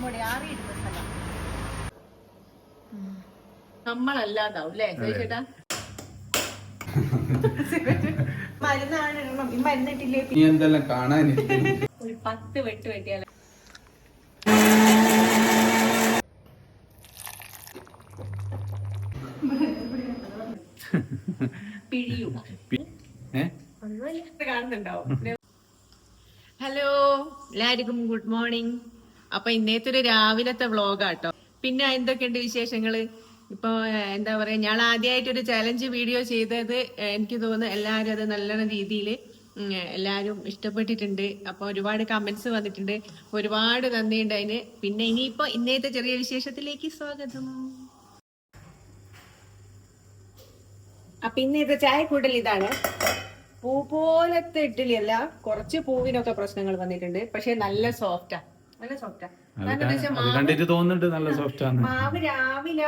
നമ്മുടെ ആറിയിടുന്ന സ്ഥലം. നമ്മളല്ലാതാവും അല്ലേ ചേട്ടാ മരുന്നാണ് ഇടണം. ഈ മരുന്നിട്ടില്ലേ? നീ എന്തെല്ലാം ഒരു പത്ത് വെട്ട് കാണുന്നുണ്ടാവും. ഹലോ. എല്ലാവർക്കും ഗുഡ് മോർണിംഗ്. അപ്പൊ ഇന്നത്തെ ഒരു രാവിലത്തെ വ്ളോഗാട്ടോ. പിന്നെ എന്തൊക്കെയുണ്ട് വിശേഷങ്ങൾ? ഇപ്പൊ എന്താ പറയാ ഞാൻ ആദ്യമായിട്ട് ഒരു ചലഞ്ച് വീഡിയോ ചെയ്തത് എനിക്ക് തോന്നുന്നു എല്ലാവരും അത് നല്ല രീതിയിൽ എല്ലാവരും ഇഷ്ടപ്പെട്ടിട്ടുണ്ട്. അപ്പൊ ഒരുപാട് കമന്റ്സ് വന്നിട്ടുണ്ട്. ഒരുപാട് നന്ദിയുണ്ട് അതിന്. പിന്നെ ഇനിയിപ്പോ ഇന്നത്തെ ചെറിയ വിശേഷത്തിലേക്ക് സ്വാഗതം. അപ്പൊ ഇന്നത്തെ ചായ കൂടൽ ഇതാണ്. പൂ പോലത്തെ ഇഡ്ഡലി അല്ല കുറച്ച് പൂവിനൊക്കെ പ്രശ്നങ്ങൾ വന്നിട്ടുണ്ട്. പക്ഷെ നല്ല സോഫ്റ്റാ നല്ല സോഫ്റ്റാ കണ്ടിട്ട് തോന്നുന്നുണ്ട് നല്ല സോഫ്റ്റ് ആണ് മാവ് രാവിലെ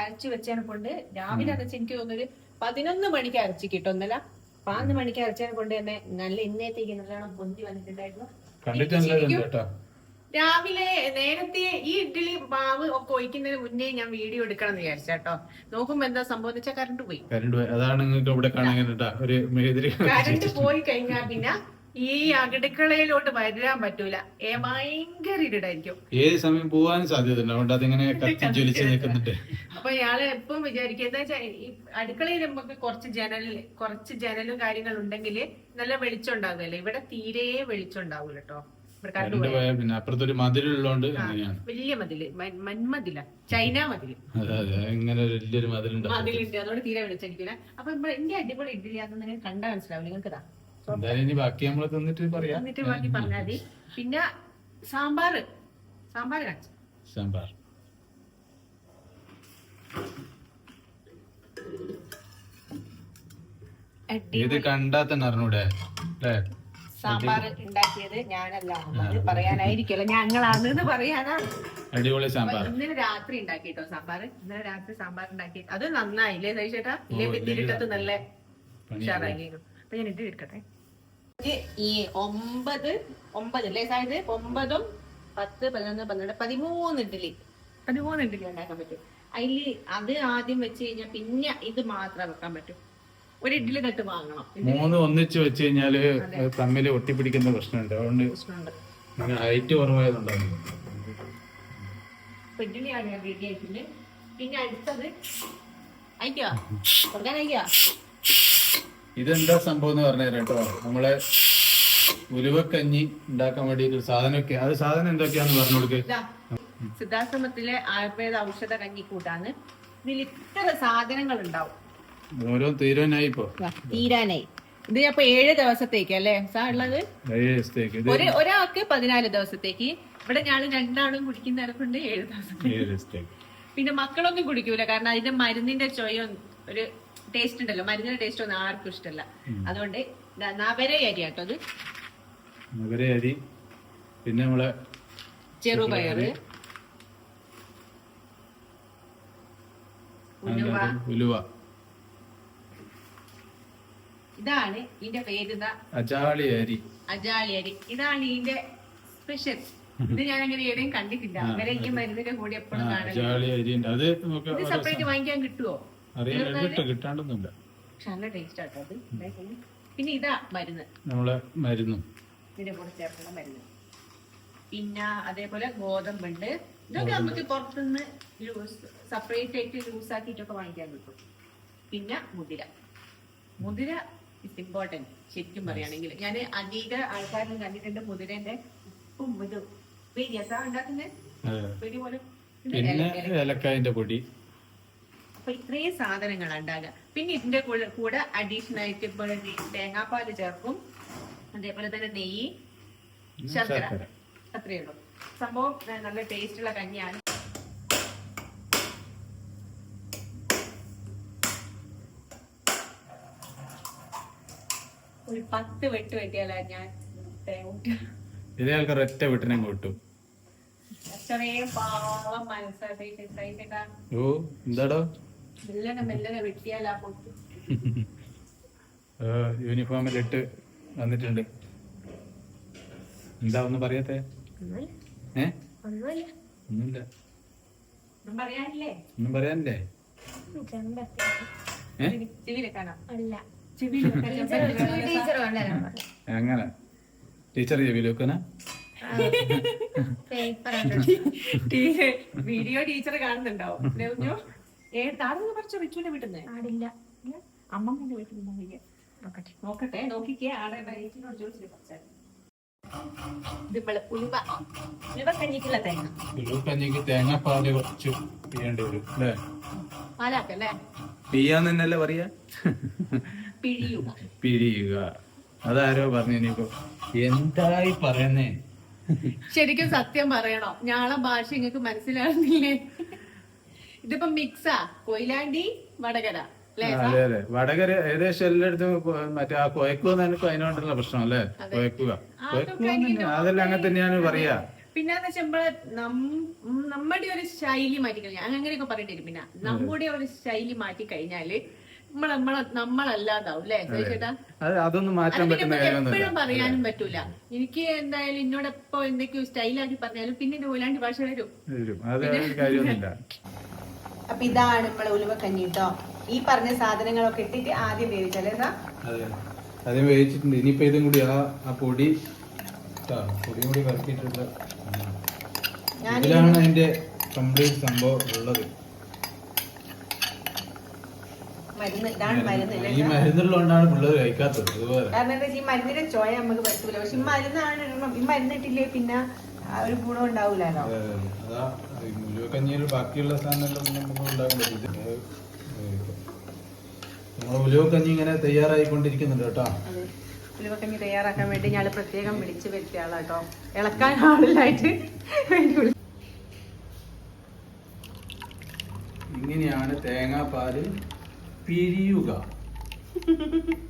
അരച്ചു വെച്ചാൽ കൊണ്ട് രാവിലെ അരച്ച് എനിക്ക് തോന്നുന്നത് പതിനൊന്ന് മണിക്ക് അരച്ച് കിട്ടും ഒന്നല്ല പതിനൊന്ന് മണിക്ക് അരച്ചാൽ കൊണ്ട് തന്നെ നല്ല ഇന്നത്തേക്ക് നല്ലോണം പൊന്തി വന്നിട്ടുണ്ടായിരുന്നു. രാവിലെ നേരത്തെ ഈ ഇഡ്ഡലി മാവ് ഒക്കെ ഒഴിക്കുന്നതിന് മുന്നേ ഞാൻ വീഡിയോ എടുക്കണം എന്ന് വിചാരിച്ചു കേട്ടോ. നോക്കുമ്പോ എന്താ സംഭവം വെച്ചാൽ കറണ്ട് പോയി. കറണ്ട് പോയി. അതാണ് നിങ്ങൾക്ക് ഇവിടെ കാണാൻ ഒരു കറണ്ട് പോയി കഴിഞ്ഞാൽ പിന്നെ ഈ അടുക്കളയിലോട്ട് വരാൻ പറ്റൂല. ഏ ഭയങ്കര ഇരുടായിരിക്കും. ഏത് സമയം പോവാനും സാധ്യത അതുകൊണ്ട് അതിങ്ങനെ കത്തി ജ്വലിച്ച് നിൽക്കുന്നുണ്ട്. അപ്പൊ ഇയാൾ എപ്പം വിചാരിക്കുക എന്താ വെച്ചാൽ ഈ അടുക്കളയിൽ നമുക്ക് കുറച്ച് ജനൽ കുറച്ച് ജനലും കാര്യങ്ങളും ഉണ്ടെങ്കിൽ നല്ല വെളിച്ചം ഉണ്ടാകുമല്ലോ ഇവിടെ തീരെ വെളിച്ചം ഉണ്ടാവൂല കേട്ടോ പിന്നെ അപ്പുറത്തൊരു മതിലുള്ളതുകൊണ്ട് അങ്ങനെയാണ്. വലിയ മതിൽ. മന്മതില ചൈന മതിൽ. ഇങ്ങനെ വലിയൊരു മതിലുണ്ട്. മതിലുണ്ട്. അതുകൊണ്ട് തീരെ വെളിച്ചടിക്കില്ല അപ്പൊ എന്റെ അടിപൊളി ഇഡ്ഡലി അതൊന്നും കണ്ടാൽ മനസ്സിലാവും. നിങ്ങൾക്ക് എന്തായാലും ഇനി ബാക്കി നമ്മൾ തിന്നിട്ട് പറയാം. എന്നിട്ട് ബാക്കി പറഞ്ഞാൽ മതി. പിന്നെ സാമ്പാർ സാമ്പാർ കാണിച്ചു? സാമ്പാർ. ഇത് കണ്ടാ തന്നെ അറിഞ്ഞൂടെ? അല്ലേ? സാമ്പാർ ഉണ്ടാക്കിയത് ഞാനല്ല. അത് പറയാനായിരിക്കുമല്ലോ. ഞങ്ങളാണ് എന്ന് പറയാനാ അടിപൊളി സാമ്പാർ. ഇന്നലെ രാത്രി ഉണ്ടാക്കിട്ടോ സാമ്പാർ. ഇന്നലെ രാത്രി സാമ്പാർ ഉണ്ടാക്കി. അത് നന്നായില്ലേ സൈഷേട്ടാ ഇല്ലേ ഇതിലിട്ടത് നല്ല ഉഷാറായിരുന്നു അപ്പൊ ഞാൻ ഇത് എടുക്കട്ടെ? ഇത് ഈ ഒമ്പത് ഒമ്പത് അല്ലേ അതായത് ഒമ്പതും പത്ത് പതിനൊന്ന് പന്ത്രണ്ട് പതിമൂന്ന് ഇഡ്ഡലി. പതിമൂന്ന് ഇഡ്ഡലി ഉണ്ടാക്കാൻ പറ്റും. അതിൽ അത് ആദ്യം വെച്ച് കഴിഞ്ഞാൽ പിന്നെ ഇത് മാത്രം വെക്കാൻ പറ്റും. ഒരു ഇഡ്ഡലി തട്ട് വാങ്ങണം. മൂന്ന് ഒന്നിച്ച് വെച്ച് കഴിഞ്ഞാൽ തമ്മിൽ ഒട്ടിപ്പിടിക്കുന്ന പ്രശ്നമുണ്ട്. അതുകൊണ്ട് പ്രശ്നമുണ്ട്. ഹൈറ്റ് കുറവായതുണ്ടാവും ഇഡ്ഡലിയാണ് ഞാൻ റെഡി ആയിട്ടുണ്ട്. പിന്നെ അടുത്തത് അയക്കാ? കൊടുക്കാൻ അയക്കാ? ഇതെന്താ സംഭവം എന്ന് പറഞ്ഞു തരാം കേട്ടോ. നമ്മളെ ഉലുവക്കഞ്ഞി ഉണ്ടാക്കാൻ വേണ്ടി ഒരു സാധനമൊക്കെ. അത് സാധനം എന്തൊക്കെയാന്ന് പറഞ്ഞു കൊടുക്ക്. സിദ്ധാശ്രമത്തിലെ ആയുർവേദ ഔഷധ കഞ്ഞിക്കൂട്ടാണ് ഇതിൽ ഇത്ര സാധനങ്ങൾ ഉണ്ടാവും ഓരോ തീരാനായി ഇപ്പൊ. തീരാനായി. ഇത് അപ്പൊ ഏഴ് ദിവസത്തേക്ക് അല്ലേ? സാ ഉള്ളത്? ഒരു ഒരാൾക്ക് പതിനാല് ദിവസത്തേക്ക്. ഇവിടെ ഞാൻ രണ്ടാളും കുടിക്കുന്ന കൊണ്ട് ഏഴ് ദിവസത്തേക്ക്. ഏഴ് ദിവസത്തേക്ക്. പിന്നെ മക്കളൊന്നും കുടിക്കൂല. കാരണം അതിന്റെ മരുന്നിന്റെ ചൊയ ഒരു ടേസ്റ്റ് ഉണ്ടല്ലോ. മരുന്നിന്റെ ടേസ്റ്റ് ഒന്നും ആർക്കും ഇഷ്ടമല്ല. അതുകൊണ്ട് നവര അരി കേട്ടോ അത്. നഗര അരി. പിന്നെ നമ്മളെ ചെറുപയറ് ഉലുവ. ഇതാണ് ഇതിന്റെ പേര് അജാളി അരി. അജാളി അരി. ഇതാണ് ഇതിന്റെ സ്പെഷ്യൽ ഇത് ഞാൻ അങ്ങനെ എവിടെയും കണ്ടിട്ടില്ല. അങ്ങനെ ഈ മരുന്നിന്റെ കൂടി എപ്പോഴും അത് സെപ്പറേറ്റ് വാങ്ങിക്കാൻ കിട്ടുമോ അറിയാൻ കിട്ടും കിട്ടാണ്ടൊന്നുമില്ല. പക്ഷെ നല്ല ടേസ്റ്റ് ആട്ടോ അത്. പിന്നെ ഇതാ മരുന്ന്. നമ്മളെ മരുന്നും. ഇതിന്റെ കൂടെ ചേർക്കുന്ന മരുന്ന്. പിന്നെ അതേപോലെ ഗോതമ്പുണ്ട്. ഇതൊക്കെ നമുക്ക് പുറത്തുനിന്ന് സെപ്പറേറ്റ് ആയിട്ട് ലൂസ് ആക്കിയിട്ടൊക്കെ വാങ്ങിക്കാൻ കിട്ടും. പിന്നെ മുതിര. മുതിര ഇറ്റ്സ് ഇമ്പോർട്ടന്റ് ശരിക്കും പറയുകയാണെങ്കിൽ ഞാൻ അധിക ആൾക്കാരും കണ്ടിട്ടുണ്ട് മുതിരന്റെ ഉപ്പും ഇതും. പേരിയസാ ഉണ്ടാക്കുന്നത് പിന്നെ ഏലക്ക. ഏലക്കായന്റെ പൊടി. അപ്പൊ ഇത്രയും സാധനങ്ങൾ ഉണ്ടാകുക പിന്നെ ഇതിന്റെ കൂടെ കൂടെ അഡീഷണൽ ആയിട്ട് ഇപ്പോൾ തേങ്ങാപ്പാൽ ചേർക്കും. അതേപോലെ തന്നെ നെയ്യ് ശർക്കര. അത്രയേ ഉള്ളൂ. സംഭവം നല്ല ടേസ്റ്റ് ഉള്ള കഞ്ഞിയാണ്. ഒരു പത്ത് വെട്ട് വെട്ടിയാലാ ഞാൻ തേങ്ങ ഇതേ ആൾക്കാർ ഒറ്റ വെട്ടിനെ കൂട്ടും ഓ എന്താടോ? യൂണിഫോമിലിട്ട് വന്നിട്ടുണ്ട്. എന്താ ഒന്നും പറയാത്തെ? ഏ? ഒന്നുമില്ല. ഒന്നും പറയാനില്ലേ? അങ്ങനെ. ടീച്ചർ പേപ്പർ വീഡിയോ ടീച്ചർ കാണുന്നുണ്ടാവും. വീട്ടിൽ നിന്ന് പാടില്ല അമ്മമ്മന്റെ വീട്ടിൽ നിന്ന് വയ്യ. നോക്കട്ടെ. നോക്കട്ടെ നോക്കിക്കേ. ആടെ ചോദിച്ചിട്ട് ഉലുവക്കഞ്ഞിക്ക് തേങ്ങാപ്പാൽ കുറച്ച് വരും അല്ലേ? തന്നെയല്ലേ പറയാ? പിഴിയുക. അതാരോ പറഞ്ഞു ഇനിയിപ്പോ. എന്തായി പറയുന്നേ? ശരിക്കും സത്യം പറയണോ? ഞാളെ ഭാഷ നിങ്ങൾക്ക് മനസ്സിലാകുന്നില്ലേ ഇതിപ്പോ മിക്സാ. കൊയിലാണ്ടി വടകര. അതെ അതെ. വടകര ഏകദേശം എല്ലായിടത്തും മറ്റേ ആ കൊയക്കുക എനിക്ക് അതിനോടുള്ള പ്രശ്നം അല്ലേ? കൊയക്കുക. അതെല്ലാം അങ്ങനെ തന്നെയാണ് പറയാ. പിന്നെ വെച്ചാൽ നമ്മുടെ ഒരു ശൈലി മാറ്റി കഴിഞ്ഞാൽ അങ്ങനെയൊക്കെ പറഞ്ഞിട്ട് പിന്നെ നമ്മുടെ ഒരു ശൈലി മാറ്റി കഴിഞ്ഞാൽ അതൊന്നും മാറ്റാൻ പറ്റുന്ന എപ്പോഴും പറയാനും പറ്റൂല. എനിക്ക് എന്തായാലും എന്നോടൊപ്പം എന്തൊക്കെയോ സ്റ്റൈലാക്കി പറഞ്ഞാലും പിന്നെ കൊയിലാണ്ടി ഭാഷ വരും. വരും. അത് കാര്യമൊന്നുമില്ല. അപ്പൊ ഇതാണ് ഇപ്പോൾ ഉലുവക്കഞ്ഞി കേട്ടോ ഈ പറഞ്ഞ സാധനങ്ങളൊക്കെ ഇട്ടിട്ട് ആദ്യം വേവിച്ചാലേ എന്താ? അതെ. ആദ്യം വേവിച്ചിട്ടുണ്ട്. ഇനിയിപ്പോ ഇതും കൂടി ആ ആ പൊടി ആ, പൊടിയും കൂടി കറക്കിയിട്ടുള്ള ഇതിലാണ് അതിന്റെ കംപ്ലീറ്റ് സംഭവം ഉള്ളത്. മരുന്ന് ഇതാണ് മരുന്ന് ഈ മരുന്നുള്ളതുകൊണ്ടാണ് പിള്ളേർ കഴിക്കാത്തത്. അതുപോലെ. കാരണം എന്താ വെച്ചാൽ ഈ മരുന്നിന്റെ ചോയ നമുക്ക് പറ്റൂല. പക്ഷെ ഈ മരുന്നാണ് ഇടണം. ഈ മരുന്നിട്ടില്ലേ പിന്നെ ഒരു ഗുണം ഉണ്ടാവൂലോ അതെ, ഉലുവക്കഞ്ഞിയിൽ ബാക്കിയുള്ള സാധനങ്ങളൊന്നും നമുക്ക് ഉണ്ടാക്കാൻ പറ്റില്ല. നമ്മളെ ഉലുവക്കഞ്ഞി ഇങ്ങനെ തയ്യാറായിക്കൊണ്ടിരിക്കുന്നുണ്ട് കേട്ടോ. ഉലുവക്കഞ്ഞി തയ്യാറാക്കാൻ വേണ്ടി ഞാൻ പ്രത്യേകം വിളിച്ചു വരുത്തിയ ആളാട്ടോ. ഇളക്കാൻ ആളില്ലായിട്ട് വേണ്ടി ഇങ്ങനെയാണ് തേങ്ങാപ്പാൽ പിരിയുക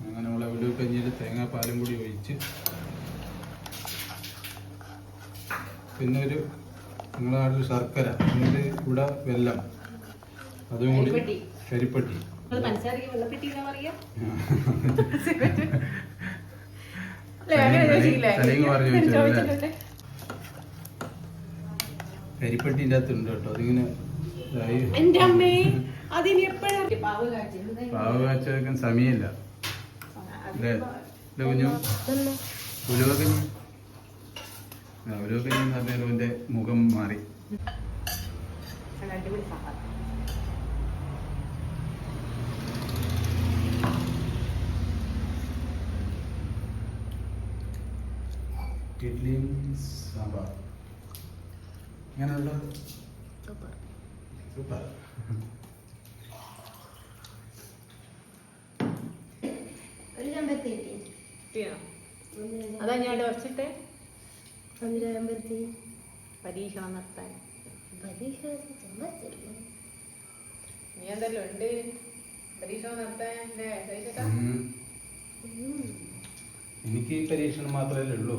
അങ്ങനെ തേങ്ങാ തേങ്ങാപ്പാലും കൂടി ഒഴിച്ച് പിന്നെ ഒരു നിങ്ങളുടെ നാട്ടിൽ ശർക്കര എന്നിട്ട് ഇവിടെ വെല്ലം അതും കൂടി കരിപ്പട്ടി. കരിപ്പട്ടിന്റെ അകത്തുണ്ട് കേട്ടോ അതിങ്ങനെ പാവ് കാച്ചി പാവ് കാച്ച വെക്കാൻ സമയമില്ല. എന്റെ മുഖം മാറി. അടിപൊളി സാമ്പാർ. ഇഡ്ലിയും സാമ്പാർ എങ്ങനെയുള്ള സൂപ്പർ. സൂപ്പർ ഒരു ചെമ്പത്തി കിട്ടി കിട്ടിയോ? അതാ ഞാൻ ചെമ്പത്തി പരീക്ഷ നടത്താൻ. പരീക്ഷ ചെമ്പത്തി നീ എന്തെല്ലാം ഉണ്ട്. പരീക്ഷ നടത്താൻ അല്ലേ ചോദിച്ചേട്ടാ എനിക്ക് ഈ പരീക്ഷണം മാത്രമല്ലേ ഉള്ളൂ.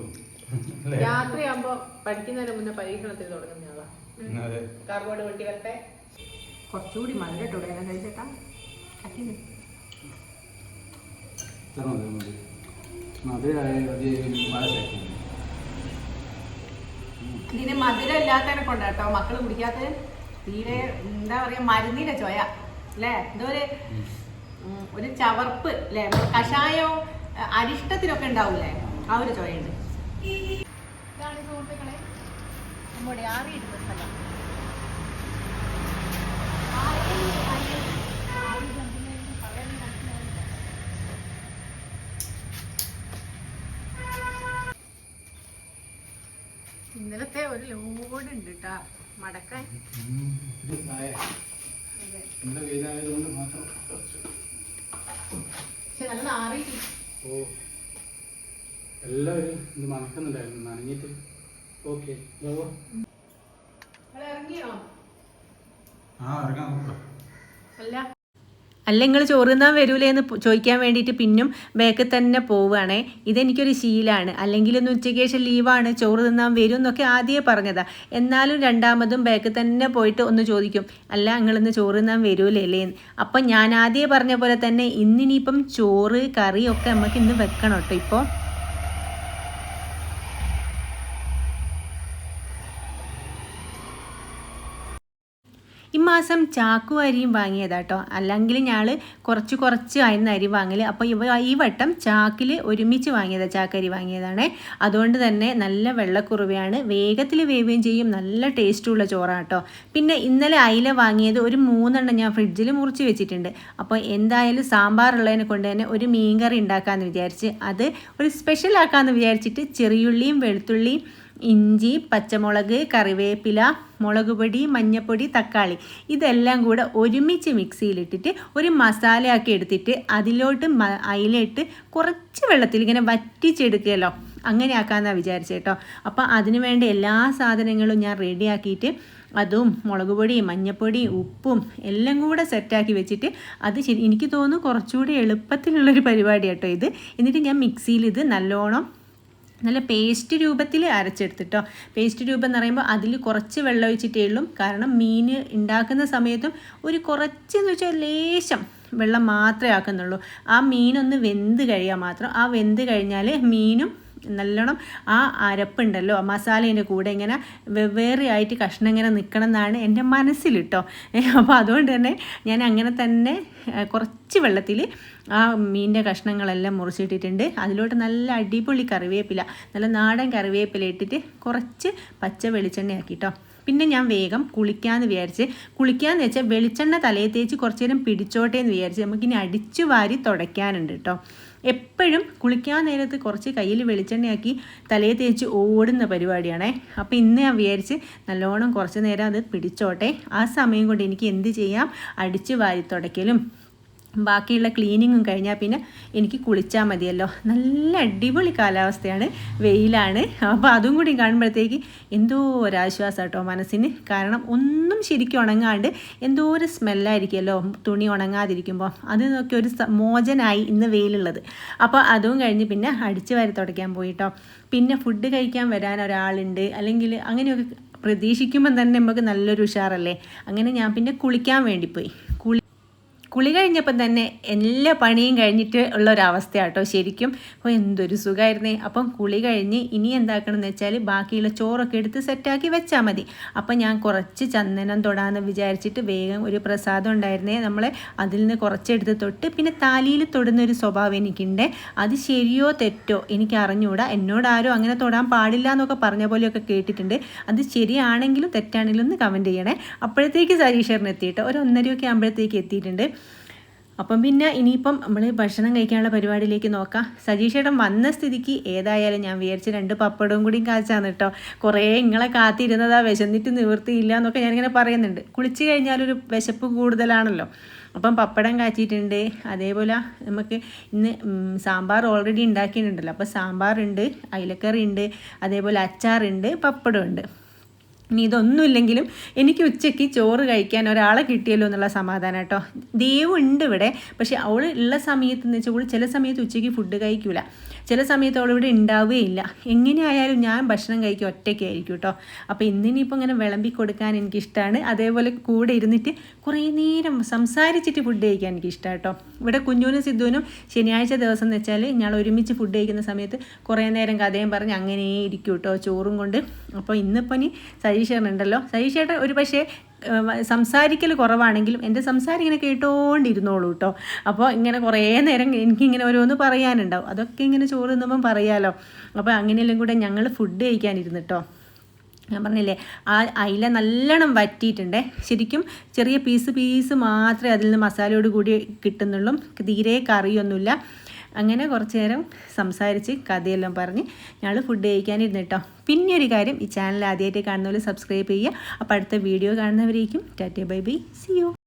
അല്ലേ? രാത്രിയാകുമ്പോ പഠിക്കുന്നതിന് മുന്നേ പരീക്ഷണത്തിൽ തുടങ്ങുന്നതാ ആളാ. അതെ. കാർബോർഡ് വെട്ടി വരട്ടെ. കുറച്ചുകൂടി മഴ കേട്ടോ കഴിച്ചേട്ടാ കട്ടി മതി. മധുരമായ പായസാക്കി ഇതിന് മധുരം ഇല്ലാത്തതിനെ കൊണ്ടാട്ടോ മക്കൾ കുടിക്കാത്ത തീരെ എന്താ പറയാ മരുന്നിന്റെ ചോയ അല്ലേ? എന്തോ ഒരു ഒരു ചവർപ്പ് അല്ലേ? കഷായോ അരിഷ്ടത്തിനൊക്കെ ഉണ്ടാവൂലേ ആ ഒരു ചോയുണ്ട് ഇതാണ് സുഹൃത്തുക്കളെ നമ്മുടെ ആറിയിടുന്ന സ്ഥലം ഇന്നലത്തെ ഒരു ലോഡ് ഉണ്ട് കേട്ടാ മടക്കാൻ. ഓ. എല്ലാവരും ഇത് മണക്കുന്നുണ്ടായിരുന്നു. നനഞ്ഞിട്ട്. ഓക്കെ. ഇറങ്ങിയോ? ആ ഇറങ്ങാൻ നോക്കാം അല്ല അല്ല നിങ്ങൾ ചോറ് തിന്നാൻ വരൂലേ എന്ന് ചോദിക്കാൻ വേണ്ടിയിട്ട് പിന്നും ബാക്കിൽ തന്നെ പോവുകയാണേ ഇതെനിക്കൊരു ശീലമാണ് അല്ലെങ്കിൽ ഒന്ന് ഉച്ചയ്ക്ക് ശേഷം ലീവാണ് ചോറ് തിന്നാൻ വരും എന്നൊക്കെ ആദ്യമേ പറഞ്ഞതാ. എന്നാലും രണ്ടാമതും ബാക്കിൽ തന്നെ പോയിട്ട് ഒന്ന് ചോദിക്കും. അല്ല നിങ്ങളിന്ന് ചോറ് തിന്നാൻ വരൂലേ അല്ലേ അപ്പം ഞാൻ ആദ്യമേ പറഞ്ഞ പോലെ തന്നെ ഇന്നിനിയിപ്പം ചോറ് കറി ഒക്കെ നമുക്ക് ഇന്ന് വെക്കണം കേട്ടോ ഇപ്പോൾ ഇമാസം ചാക്കു അരിയും വാങ്ങിയതാട്ടോ. അല്ലെങ്കിൽ ഞാൾ കുറച്ച് കുറച്ച് ആയിരുന്നു അരി വാങ്ങൽ അപ്പോൾ ഇവ ഈ വട്ടം ചാക്കിൽ ഒരുമിച്ച് വാങ്ങിയതാണ് ചാക്കരി വാങ്ങിയതാണ്. അതുകൊണ്ട് തന്നെ നല്ല വെള്ളക്കുറുവയാണ്. വേഗത്തിൽ വേവുകയും ചെയ്യും. നല്ല ടേസ്റ്റുള്ള ചോറാണ് കേട്ടോ പിന്നെ ഇന്നലെ അയില വാങ്ങിയത് ഒരു മൂന്നെണ്ണം ഞാൻ ഫ്രിഡ്ജിൽ മുറിച്ച് വെച്ചിട്ടുണ്ട്. അപ്പോൾ എന്തായാലും സാമ്പാറുള്ളതിനെ കൊണ്ട് തന്നെ ഒരു മീൻകറി ഉണ്ടാക്കാമെന്ന് വിചാരിച്ച് അത് ഒരു സ്പെഷ്യൽ ആക്കാമെന്ന് വിചാരിച്ചിട്ട് ചെറിയുള്ളിയും വെളുത്തുള്ളിയും ഇഞ്ചി പച്ചമുളക് കറിവേപ്പില മുളക് പൊടി മഞ്ഞപ്പൊടി തക്കാളി. ഇതെല്ലാം കൂടെ ഒരുമിച്ച് മിക്സിയിലിട്ടിട്ട് ഒരു മസാലയാക്കി എടുത്തിട്ട് അതിലോട്ട് അതിലിട്ട് കുറച്ച് വെള്ളത്തിൽ ഇങ്ങനെ വറ്റിച്ചെടുക്കുകയല്ലോ അങ്ങനെ ആക്കാമെന്നാണ് വിചാരിച്ചത് കേട്ടോ അപ്പോൾ അതിന് വേണ്ട എല്ലാ സാധനങ്ങളും ഞാൻ റെഡിയാക്കിയിട്ട് അതും മുളക് പൊടി മഞ്ഞപ്പൊടി ഉപ്പും എല്ലാം കൂടെ സെറ്റാക്കി വെച്ചിട്ട് അത് ശരി എനിക്ക് തോന്നുന്നു കുറച്ചുകൂടി എളുപ്പത്തിലുള്ളൊരു പരിപാടി കേട്ടോ ഇത്. എന്നിട്ട് ഞാൻ മിക്സിയിൽ ഇത് നല്ലോണം നല്ല പേസ്റ്റ് രൂപത്തിൽ അരച്ചെടുത്തിട്ടോ. പേസ്റ്റ് രൂപം എന്ന് പറയുമ്പോൾ അതിൽ കുറച്ച് വെള്ളം ഒഴിച്ചിട്ടേ ഉള്ളൂ. കാരണം മീൻ ഉണ്ടാക്കുന്ന സമയത്തും ഒരു കുറച്ച് എന്ന് വെച്ചാൽ ലേശം വെള്ളം മാത്രമേ ആക്കുന്നുള്ളൂ. ആ മീനൊന്ന് വെന്ത് കഴിയാൻ മാത്രം. ആ വെന്ത് കഴിഞ്ഞാൽ മീനും നല്ലോണം ആ അരപ്പുണ്ടല്ലോ മസാലേന്റെ കൂടെ ഇങ്ങനെ വെവ്വേറെ ആയിട്ട് കഷ്ണം ഇങ്ങനെ നിൽക്കണം എന്നാണ് എന്റെ മനസ്സിൽ കേട്ടോ അപ്പോൾ അതുകൊണ്ട് തന്നെ ഞാൻ അങ്ങനെ തന്നെ കുറച്ച് വെള്ളത്തിൽ ആ മീനിന്റെ കഷ്ണങ്ങളെല്ലാം മുറിച്ചിട്ടിട്ടുണ്ട്. അതിലോട്ട് നല്ല അടിപൊളി കറിവേപ്പില നല്ല നാടൻ കറിവേപ്പില ഇട്ടിട്ട് കുറച്ച് പച്ച വെളിച്ചെണ്ണ ആക്കിട്ടോ പിന്നെ ഞാൻ വേഗം കുളിക്കാമെന്ന് വിചാരിച്ച്. കുളിക്കാമെന്ന് വെച്ചാൽ വെളിച്ചെണ്ണ തലയിൽ തേച്ച് കുറച്ച് നേരം പിടിച്ചോട്ടെ എന്ന് വിചാരിച്ച് നമുക്കിനി അടിച്ചു വാരി തുടയ്ക്കാനുണ്ട് കേട്ടോ എപ്പോഴും കുളിക്കാൻ നേരത്ത് കുറച്ച് കയ്യിൽ വെളിച്ചെണ്ണയാക്കി തലയെ തേച്ച് ഓടുന്ന പരിപാടിയാണേ. അപ്പോൾ ഇന്ന് ഞാൻ വിചാരിച്ച് നല്ലോണം കുറച്ച് നേരം അത് പിടിച്ചോട്ടെ. ആ സമയം കൊണ്ട് എനിക്ക് എന്ത് ചെയ്യാം? അടിച്ചു വാരി തുടയ്ക്കലും. ബാക്കിയുള്ള ക്ലീനിങ്ങും കഴിഞ്ഞാൽ പിന്നെ എനിക്ക് കുളിച്ചാൽ മതിയല്ലോ. നല്ല അടിപൊളി കാലാവസ്ഥയാണ്. വെയിലാണ്. അപ്പോൾ അതും കൂടി കാണുമ്പോഴത്തേക്ക് എന്തോ ഒരാശ്വാസം കേട്ടോ മനസ്സിന്. കാരണം ഒന്നും ശരിക്കും ഉണങ്ങാണ്ട് എന്തോ ഒരു സ്മെല്ലായിരിക്കുമല്ലോ തുണി ഉണങ്ങാതിരിക്കുമ്പോൾ അത് നോക്കി ഒരു മോചനായി ഇന്ന് വെയിലുള്ളത്. അപ്പോൾ അതും കഴിഞ്ഞ് പിന്നെ അടിച്ചു വരി തുടയ്ക്കാൻ പോയിട്ടോ പിന്നെ ഫുഡ് കഴിക്കാൻ വരാൻ ഒരാളുണ്ട്. അല്ലെങ്കിൽ അങ്ങനെയൊക്കെ പ്രതീക്ഷിക്കുമ്പം തന്നെ നമുക്ക് നല്ലൊരു ഉഷാറല്ലേ? അങ്ങനെ ഞാൻ പിന്നെ കുളിക്കാൻ വേണ്ടി പോയി. കുളി കഴിഞ്ഞപ്പം തന്നെ എല്ലാ പണിയും കഴിഞ്ഞിട്ട് ഉള്ള ഒരവസ്ഥയാട്ടോ ശരിക്കും. അപ്പോൾ എന്തൊരു സുഖമായിരുന്നേ അപ്പം കുളി കഴിഞ്ഞ് ഇനി എന്താക്കണം എന്ന് വെച്ചാൽ ബാക്കിയുള്ള ചോറൊക്കെ എടുത്ത് സെറ്റാക്കി വെച്ചാൽ മതി. അപ്പം ഞാൻ കുറച്ച് ചന്ദനം തൊടാമെന്ന് വിചാരിച്ചിട്ട് വേഗം ഒരു പ്രസാദം ഉണ്ടായിരുന്നേ നമ്മൾ അതിൽ നിന്ന് കുറച്ചെടുത്ത് തൊട്ട് പിന്നെ താലിയിൽ തൊടുന്ന ഒരു സ്വഭാവം എനിക്കുണ്ട്. അത് ശരിയോ തെറ്റോ എനിക്ക് അറിഞ്ഞുകൂടാ എന്നോട് ആരും അങ്ങനെ തൊടാൻ പാടില്ല എന്നൊക്കെ പറഞ്ഞ പോലെയൊക്കെ കേട്ടിട്ടുണ്ട്. അത് ശരിയാണെങ്കിലും തെറ്റാണെങ്കിലും ഒന്ന് കമന്റ് ചെയ്യണേ. അപ്പോഴത്തേക്ക് സരീഷറിന് എത്തിയിട്ട്. ഒരു ഒന്നരയൊക്കെ ആകുമ്പോഴത്തേക്ക് എത്തിയിട്ടുണ്ട്. അപ്പം പിന്നെ ഇനിയിപ്പം നമ്മൾ ഭക്ഷണം കഴിക്കാനുള്ള പരിപാടിയിലേക്ക് നോക്കാം. സജീഷേട്ടൻ വന്ന സ്ഥിതിക്ക് ഏതായാലും ഞാൻ വിചാരിച്ച് രണ്ട് പപ്പടവും കൂടി കാച്ചാന്ന് കേട്ടോ. കുറേ ഇങ്ങളെ കാത്തിരുന്നതാ വിശന്നിട്ട് നിവൃത്തിയില്ല എന്നൊക്കെ ഞാനിങ്ങനെ പറയുന്നുണ്ട്. കുളിച്ച് കഴിഞ്ഞാലൊരു വിശപ്പ് കൂടുതലാണല്ലോ. അപ്പം പപ്പടം കാച്ചിട്ടുണ്ട്. അതേപോലെ നമുക്ക് ഇന്ന് സാമ്പാർ ഓൾറെഡി ഉണ്ടാക്കിയിട്ടുണ്ടല്ലോ. അപ്പോൾ സാമ്പാറുണ്ട് അയിലക്കറി ഉണ്ട് അതേപോലെ അച്ചാറുണ്ട് പപ്പടമുണ്ട് ഇനി ഇതൊന്നുമില്ലെങ്കിലും എനിക്ക് ഉച്ചയ്ക്ക് ചോറ് കഴിക്കാൻ ഒരാളെ കിട്ടിയല്ലോ എന്നുള്ള സമാധാനം കേട്ടോ. ദേവ് ഉണ്ട് ഇവിടെ പക്ഷെ അവൾ ഉള്ള സമയത്ത് എന്ന് വെച്ചാൽ ചില സമയത്ത് ഉച്ചയ്ക്ക് ഫുഡ് കഴിക്കൂല. ചില സമയത്ത് അവൾ ഇവിടെ ഉണ്ടാവുകയില്ല. എങ്ങനെയായാലും ഞാൻ ഭക്ഷണം കഴിക്കും ഒറ്റയ്ക്കായിരിക്കും കേട്ടോ. അപ്പോൾ ഇന്നിനിപ്പോൾ ഇങ്ങനെ വിളമ്പി കൊടുക്കാൻ എനിക്കിഷ്ടമാണ് അതേപോലെ കൂടെ ഇരുന്നിട്ട് കുറേ നേരം സംസാരിച്ചിട്ട് ഫുഡ് കഴിക്കാൻ എനിക്കിഷ്ടമാണ് കേട്ടോ. ഇവിടെ കുഞ്ഞൂനും സിദ്ധുവിനും ശനിയാഴ്ച ദിവസം എന്ന് വെച്ചാൽ ഞങ്ങൾ ഒരുമിച്ച് ഫുഡ് കഴിക്കുന്ന സമയത്ത് കുറേ നേരം കഥയും പറഞ്ഞ് അങ്ങനെ ഇരിക്കും കേട്ടോ ചോറും കൊണ്ട്. അപ്പോൾ ഇന്നിപ്പോൾ ഇനി സതീഷേട്ടനുണ്ടല്ലോ സതീഷേട്ടൻ ഒരു പക്ഷേ സംസാരിക്കൽ കുറവാണെങ്കിലും എന്റെ സംസാരം ഇങ്ങനെ കേട്ടോണ്ടിരുന്നോളൂ കേട്ടോ അപ്പോൾ ഇങ്ങനെ കുറേ നേരം എനിക്കിങ്ങനെ ഓരോന്ന് പറയാനുണ്ടാവും. അതൊക്കെ ഇങ്ങനെ ചോറ് തിന്നുമ്പം പറയാലോ. അപ്പോൾ അങ്ങനെയെല്ലാം കൂടെ ഞങ്ങൾ ഫുഡ് കഴിക്കാനിരുന്നു കേട്ടോ ഞാൻ പറഞ്ഞില്ലേ ആ അയില നല്ലോണം വറ്റിയിട്ടുണ്ടേ. ശരിക്കും ചെറിയ പീസ് പീസ് മാത്രമേ അതിൽ നിന്ന് മസാലയോട് കൂടി കിട്ടുന്നുള്ളൂ. തീരെ കറിയൊന്നുമില്ല. അങ്ങനെ കുറച്ച് നേരം സംസാരിച്ച് കഥയെല്ലാം പറഞ്ഞ് ഞങ്ങൾ ഫുഡ് കഴിക്കാനിരുന്നു കേട്ടോ പിന്നെ ഒരു കാര്യം ഈ ചാനൽ ആദ്യമായിട്ട് കാണുന്നവർ സബ്സ്ക്രൈബ് ചെയ്യുക. അപ്പോൾ അടുത്ത video കാണുന്നവരേക്കും tata bye bye see you